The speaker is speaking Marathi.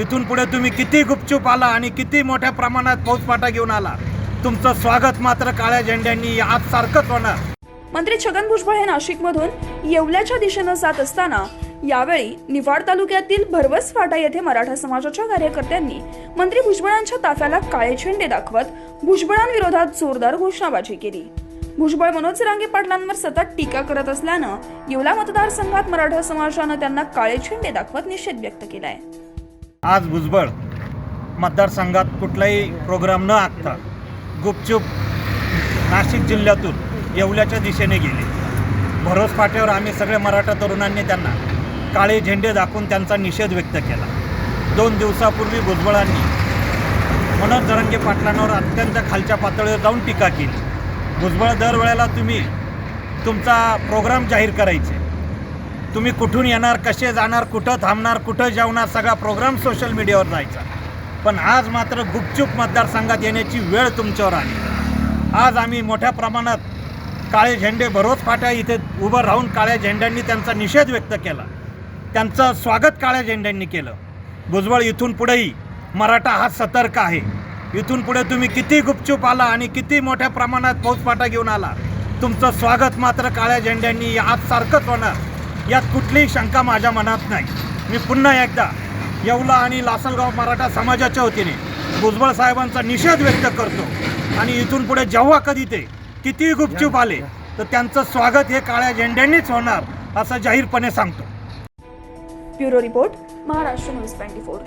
इथून पुढे तुम्ही किती गुपचूप आला आणि किती मोठ्या प्रमाणात फौजफाटा घेऊन आला? तुमचं स्वागत मात्र काळ्या झेंड्यांनी आज सारखंच होणार. मंत्री छगन भुजबळ हे नाशिकमधून येवल्याच्या दिशेनं जात असताना यावेळी निफाड तालुक्यातील भरवस फाटा येथे मराठा समाजाच्या कार्यकर्त्यांनी मंत्री भुजबळांच्या ताफ्याला काळे झेंडे दाखवत भुजबळांविरोधात जोरदार घोषणाबाजी केली. भुजबळ मनोज रांगे पाटलांवर सतत टीका करत असल्यानं येवला मतदारसंघात मराठा समाजानं त्यांना काळे झेंडे दाखवत निषेध व्यक्त केलाय. आज भुजबळ मतदारसंघात कुठलाही प्रोग्राम न आखता गुपचूप नाशिक जिल्ह्यातून येवल्याच्या दिशेने गेले. भरोस फाट्यावर आम्ही सगळे मराठा तरुणांनी त्यांना काळे झेंडे दाखवून त्यांचा निषेध व्यक्त केला. दोन दिवसापूर्वी भुजबळांनी मनोज जरंगे पाटलांवर अत्यंत खालच्या पातळीवर जाऊन टीका केली. भुजबळ दरवेळेला तुम्ही तुमचा प्रोग्राम जाहीर करायचे. तुम्ही कुठून येणार कसे जाणार कुठं थांबणार कुठं जेवणार सगळा प्रोग्राम सोशल मीडियावर जायचा. पण आज मात्र गुपचूप मतदारसंघात येण्याची वेळ तुमच्यावर आली. आज आम्ही मोठ्या प्रमाणात काळे झेंडे भरोस फाट्या इथे उभं राहून काळ्या झेंड्यांनी त्यांचा निषेध व्यक्त केला. त्यांचं स्वागत काळ्या झेंड्यांनी केलं. भुजबळ इथून पुढेही मराठा हा सतर्क आहे. इथून पुढे तुम्ही किती गुपचूप आला आणि किती मोठ्या प्रमाणात फौजफाटा घेऊन आला तुमचं स्वागत मात्र काळ्या झेंड्यांनी आज सारखंच होणार. यात कुठलीही शंका माझ्या मनात नाही. मी पुन्हा एकदा येवला आणि लासलगाव मराठा समाजाच्या वतीने भुजबळ साहेबांचा निषेध व्यक्त करतो. आणि इथून पुढे जेव्हा कधी ते कितीही गुपचूप आले तर त्यांचं स्वागत हे काळ्या झेंड्यांनीच होणार असं जाहीरपणे सांगतो. Bureau report Maharashtra news twenty four.